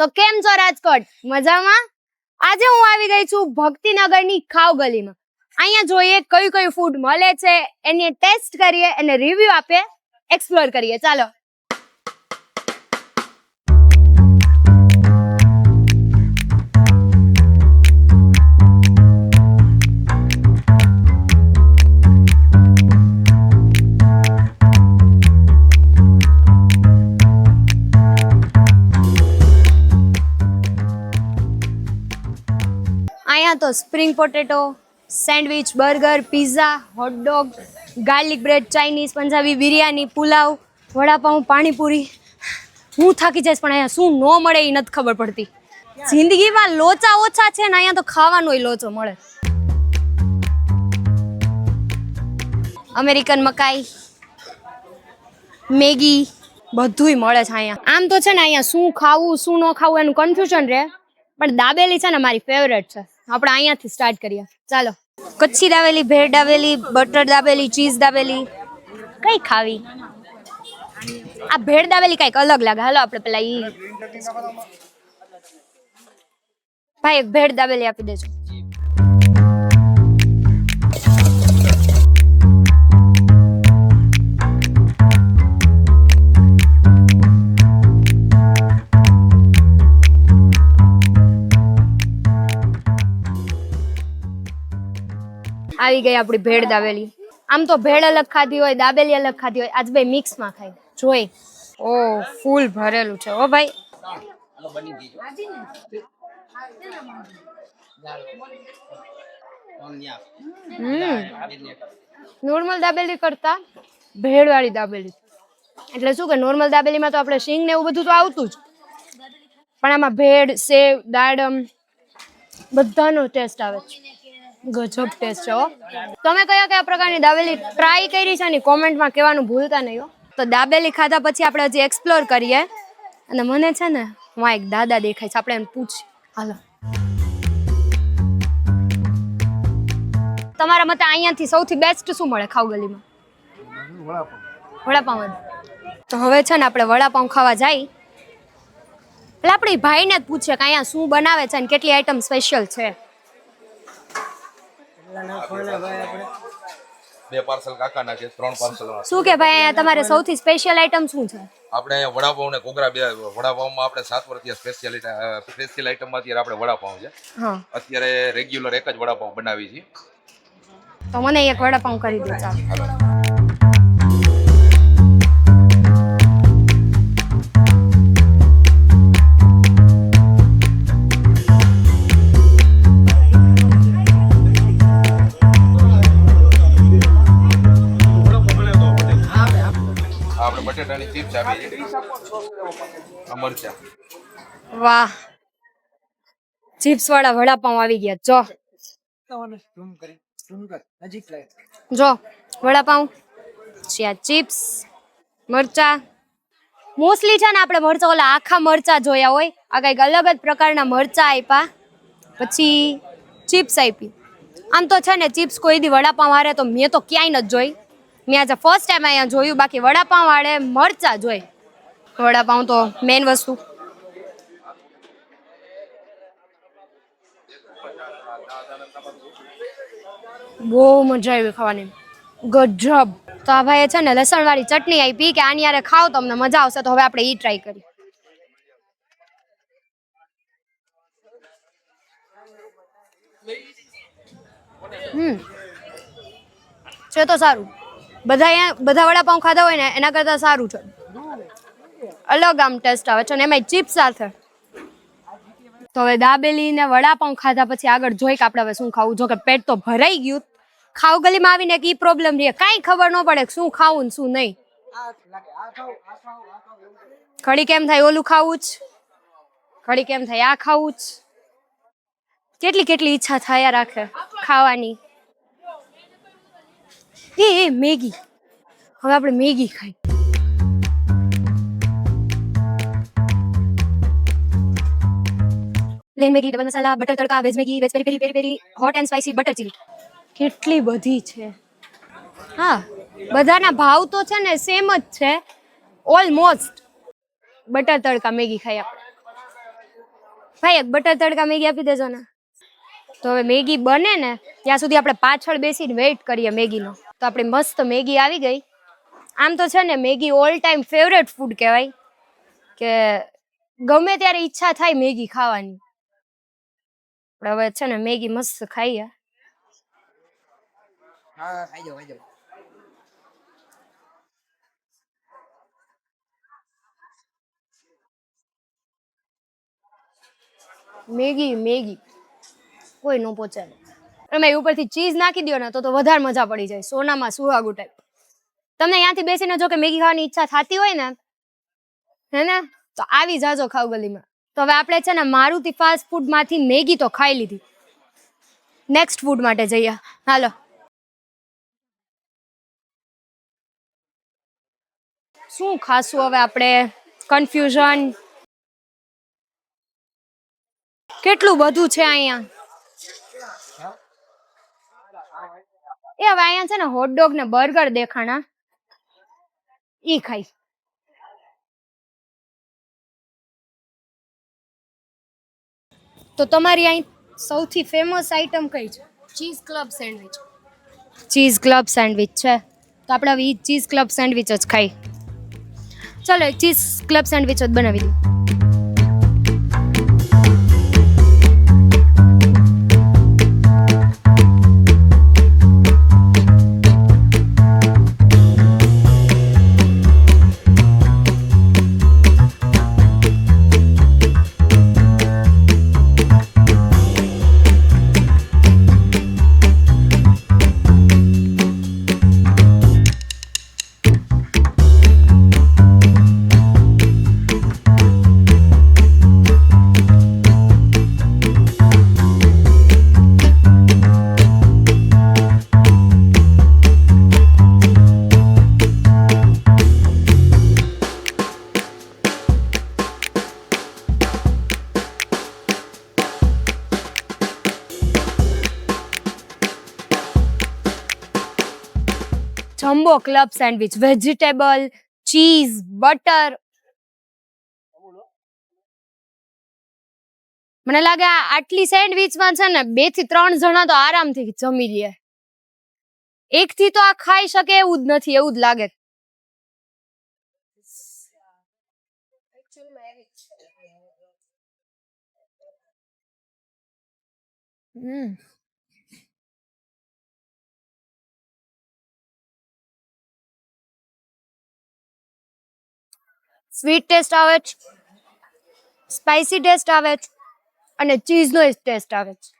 તો કેમ છો રાજકોટ? મજામાં? આજે હું આવી ગઈ છું ભક્તિનગરની ખાવ ગલીમાં. અહીંયા જોઈએ કયું કયું ફૂડ મળે છે, એની ટેસ્ટ કરીએ અને રિવ્યુ આપીએ એક્સપ્લોર કરીએ. ચાલો. તો spring potato sandwich burger pizza hot dog garlic bread Chinese Punjabi biryani pulao vada pav pani puri હું થાકી જઈશ, પણ અહીંયા શું ન મળે એ નથી ખબર પડતી. જિંદગીમાં લોચા ઓછા છે ને અહીંયા તો ખાવાનો લોચો મળે. અમેરિકન મકાઈ, મેગી, બધુંય મળે છે અહીંયા. આમ તો છે ને અહીંયા શું ખાવું, શું ન ખાવું એનું કન્ફ્યુઝન રહે. પણ દાબેલી છે ને મારી ફેવરેટ છે. આપણે અહીંયાથી સ્ટાર્ટ કરીએ. ચાલો. Kutchi dabeli bhel dabeli butter dabeli cheese dabeli. કઈ ખાવી? આ ભેળ દાબેલી કંઈક અલગ લાગે. હાલો આપણે પેલા ઈ ભાઈ એક ભેળ દાબેલી આપી દેજો. આવી ગઈ આપણી ભેળ દાબેલી. આમ તો ભેળ અલગ ખાધી હોય, દાબેલી અલગ ખાધી હોય. આજ બે મિક્સમાં ખાઈ. જોઈ. ઓ, ફૂલ ભરેલું છે. ઓ ભાઈ. નોર્મલ દાબેલી કરતા ભેળવાળી દાબેલી. એટલે શું કે નોર્મલ દાબેલીમાં તો આપણે શીંગ ને એવું બધું તો આવતું જ. પણ આમાં ભેળ, સેવ, દાડમ બધાનો ટેસ્ટ આવે છે. ગજબ ટેસ્ટ છે તમે કયા કયા પ્રકારની દાબેલી ટ્રાય કરી છે ને કોમેન્ટમાં કહેવાનું ભૂલતા નહીં તો દાબેલી ખાધા પછી આપણે હજી એક્સપ્લોર કરીએ. અને મને છે ને હું એક દાદા દેખાય છે. આપણે એને પૂછ હાલો. તમારા મતે અહીંયાથી સૌથી બેસ્ટ શું મળે ખાવ ગલીમાં વડાપાઉં જ. તો હવે છે ને આપણે વડાપાઉં ખાવા જાય. એટલે આપણે ભાઈને જ પૂછીએ કે અહીંયા શું બનાવે છે અને કેટલી આઈટમ સ્પેશિયલ છે. બે પાર્સલ કાકાના છે ત્રણ પાર્સલ શું કે ભાઈ અહીંયા તમારે સૌથી સ્પેશિયલ આઈટમ શું છે? આપણે અહીંયા વડાપાઉં ને ઘૂઘરા બે વડાપાઉંમાં આપણે સાત વર્ષથી સ્પેશિયલ સ્પેશિયલ આઈટમમાં અત્યારે આપણે વડાપાઉં છે. અત્યારે રેગ્યુલર એક જ વડાપાઉં બનાવી છે. તો મને એક વડાપાઉં કરી દો ચાલો. બટેટાની ચિપ્સ આપી છે. મરચા. વાહ. ચિપ્સ વાળા વડાપાઉં આવી ગયા. જો. જો વડાપાઉં. પછી આ ચિપ્સ મરચા. મોસ્ટલી છે ને આપણે મરચા ઓલા આખા મરચા જોયા હોય. આ કંઈક અલગ જ પ્રકારના મરચા આપ્યા પછી ચિપ્સ આપી આમ તો છે ને ચિપ્સ કોઈ દી વડાપાઉં હારે તો મેં તો ક્યાંય નથી જોઈ. મેં આજે ફર્સ્ટ ટાઈમ અહીંયા જોયું. બાકી વડાપાઉં વાળે મરચા જોઈ. વડાપાઉં તો મેઇન વસ્તુ. બહુ મજા આવી ખાવાની. ગજબ. તો આ ભાઈએ છે ને લસણ વાળી ચટણી આપી કે આની યારે ખાવ તમને મજા આવશે, તો હવે આપણે એ ટ્રાય કરીએ. હમ. છે તો સારું. બધા અહીંયા બધા વડાપાઉં ખાધા હોય ને, એના કરતા સારું છે. અલગ આમ ટેસ્ટ આવે છે અને એમાં ચિપ્સ સાથે. તો હવે દાબેલી ને વડાપાઉં ખાધા પછી આગળ જોઈ કે આપણે હવે શું ખાવું. જો કે પેટ તો ભરાઈ ગયું. ખાવ ગલીમાં આવીને કે ઈ પ્રોબ્લેમ રહે. કાંઈ ખબર ન પડે શું ખાવું ને શું નહીં. ઘડી કેમ થાય ઓલું ખાવું જ? ઘડી કેમ થાય આ ખાવું જ? કેટલી કેટલી ઈચ્છા થયા રાખે ખાવાની. એ એ મેગી. હવે આપણે મેગી ખાઈ. Plain Maggi double masala butter tadka veg Maggi veg peri peri peri peri hot and spicy butter chilli કેટલી બધી છે. હા બધાના ભાવ તો છે ને સેમ જ છે. ઓલમોસ્ટ બટર તડકા મેગી ખાઈ આપણે ભાઈ એક બટર તડકા મેગી આપી દેજો ને. તો હવે મેગી બને ને ત્યાં સુધી આપણે પાછળ બેસીને વેઇટ કરીએ મેગીનો. તો આપણી મસ્ત મેગી આવી ગઈ. આમ તો છે ને Maggi all time favourite food કહેવાય. કે ગમે ત્યારે ઈચ્છા થાય મેગી ખાવાની. આપણે હવે છે ને મેગી મસ્ત ખાઈએ. હા ખાઈ જાઓ ખાઈ જાઓ. Maggi Maggi. કોઈ ન પહોંચે તમે ઉપરથી ચીઝ નાખી દો ને તો તો વધારે મજા પડી જાય, સોનામાં સુહાગું ટાઈપ તમને અહીંયાથી બેસીને જો કે મેગી ખાવાની ઈચ્છા થતી હોય ને, હે ને, તો આવી જાજો ખાવ ગલીમાં તો હવે આપણે છે ને મારુતિ ફાસ્ટ ફૂડમાંથી મેગી તો ખાઈ લીધી. નેક્સ્ટ ફૂડ માટે જઈએ. હાલો. શું ખાશું હવે આપણે? કન્ફ્યુઝન કેટલું બધું છે અહીંયા? એ હવે અહીંયા છે ને હોટડોગ ને બર્ગર દેખાણા. ઈ ખાઈ તો તમારી અહીં સૌથી ફેમસ આઈટમ કઈ છે? Cheese club sandwich cheese club sandwich છે. તો આપણે હવે ચીઝ ક્લબ સેન્ડવિચ જ ખાઈ. ચલો એક ચીઝ ક્લબ સેન્ડવિચ જ બનાવી દઈએ. Jumbo club sandwich vegetable cheese butter મને લાગે આ આટલી સેન્ડવિચમાં છે ને બેથી ત્રણ જણા તો આરામથી જમી લે. એક થી તો આ ખાઈ શકે એવું જ નથી, એવું જ લાગે. હમ. સ્વીટ ટેસ્ટ આવે છે સ્પાઇસી ટેસ્ટ આવે છે અને ચીઝનો ટેસ્ટ આવે છે.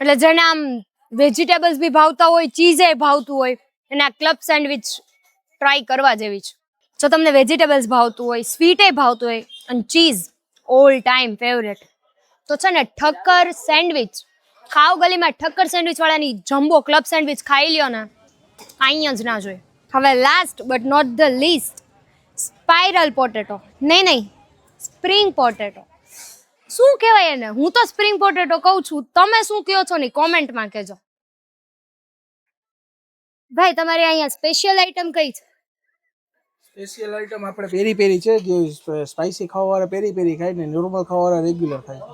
એટલે જેને આમ વેજીટેબલ્સ બી ભાવતા હોય, ચીઝ ભાવતું હોય અને આ ક્લબ સેન્ડવિચ ટ્રાય કરવા જેવી છે. જો તમને વેજીટેબલ્સ ભાવતું હોય, સ્વીટ ભાવતું હોય અને ચીઝ ઓલ ટાઈમ ફેવરેટ, તો છે ને ઠક્કર સેન્ડવિચ, ખાવ ગલીમાં ઠક્કર સેન્ડવિચ વાળાની જમ્બો ક્લબ સેન્ડવિચ ખાઈ લ્યો ને અહીંયા જ ના જોઈએ. હવે last but not the least spiral potato નહીં નહીં સ્પ્રિંગ પોટેટો શું કહેવાય એને? હું તો સ્પ્રિંગ પોટેટો કહું છું. તમે શું કહો છો ને કોમેન્ટમાં કહેજો. ભાઈ તમારે અહીંયા સ્પેશિયલ આઈટમ કઈ છે? સ્પેશિયલ આઈટમ આપણે પેરી પેરી છે જે સ્પાઇસી ખાવાવાળા પેરી પેરી ખાય ને નોર્મલ ખાવાવાળા રેગ્યુલર ખાય.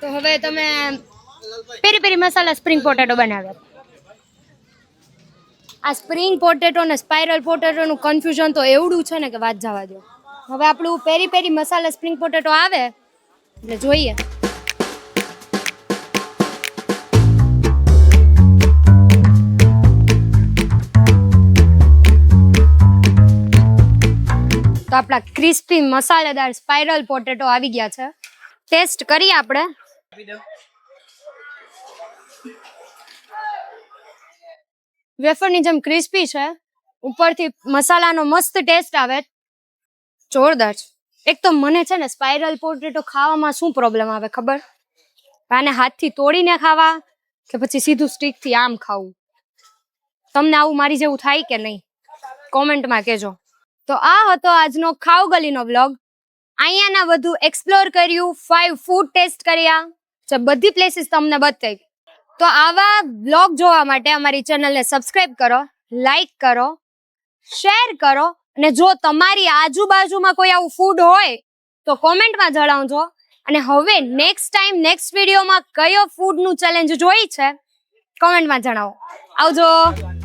તો હવે તમે પેરી પેરી મસાલા સ્પ્રિંગ પોટેટો બનાવ્યા. આ સ્પ્રિંગ પોટેટો ને સ્પાઇરલ પોટેટોનું કન્ફ્યુઝન તો એવડું છે ને કે વાત જવા દો હવે આપણું પેરી પેરી મસાલા સ્પ્રિંગ પોટેટો આવે, એટલે જોઈએ. તો આપણા ક્રિસ્પી મસાલેદાર સ્પાઇરલ પોટેટો આવી ગયા છે. ટેસ્ટ કરીએ આપણે. વેફરની જેમ ક્રિસ્પી છે, ઉપરથી મસાલાનો મસ્ત ટેસ્ટ આવે. જોરદાર છે. એક તો મને છે ને સ્પાઇરલ પોટેટો ખાવામાં શું પ્રોબ્લેમ આવે ખબર? આને હાથથી તોડીને ખાવા કે પછી સીધું સ્ટીકથી આમ ખાવું? તમને આવું મારી જેવું થાય કે નહીં? કોમેન્ટમાં કહેજો. તો આ હતો આજનો ખાવ ગલીનો બ્લોગ અહીંયાના વધુ એક્સપ્લોર કર્યું ફાઈવ ફૂડ ટેસ્ટ કર્યા. જે બધી પ્લેસીસ તમને બતાવી તો આવા બ્લોગ જોવા માટે અમારી ચેનલને સબસ્ક્રાઇબ કરો લાઈક કરો શેર કરો અને જો તમારી આજુબાજુમાં કોઈ આવું ફૂડ હોય, તો કોમેન્ટમાં જણાવજો. અને હવે નેક્સ્ટ ટાઈમ નેક્સ્ટ વિડીયોમાં કયો ફૂડનું ચેલેન્જ જોઈ છે, કોમેન્ટમાં જણાવો. આવજો.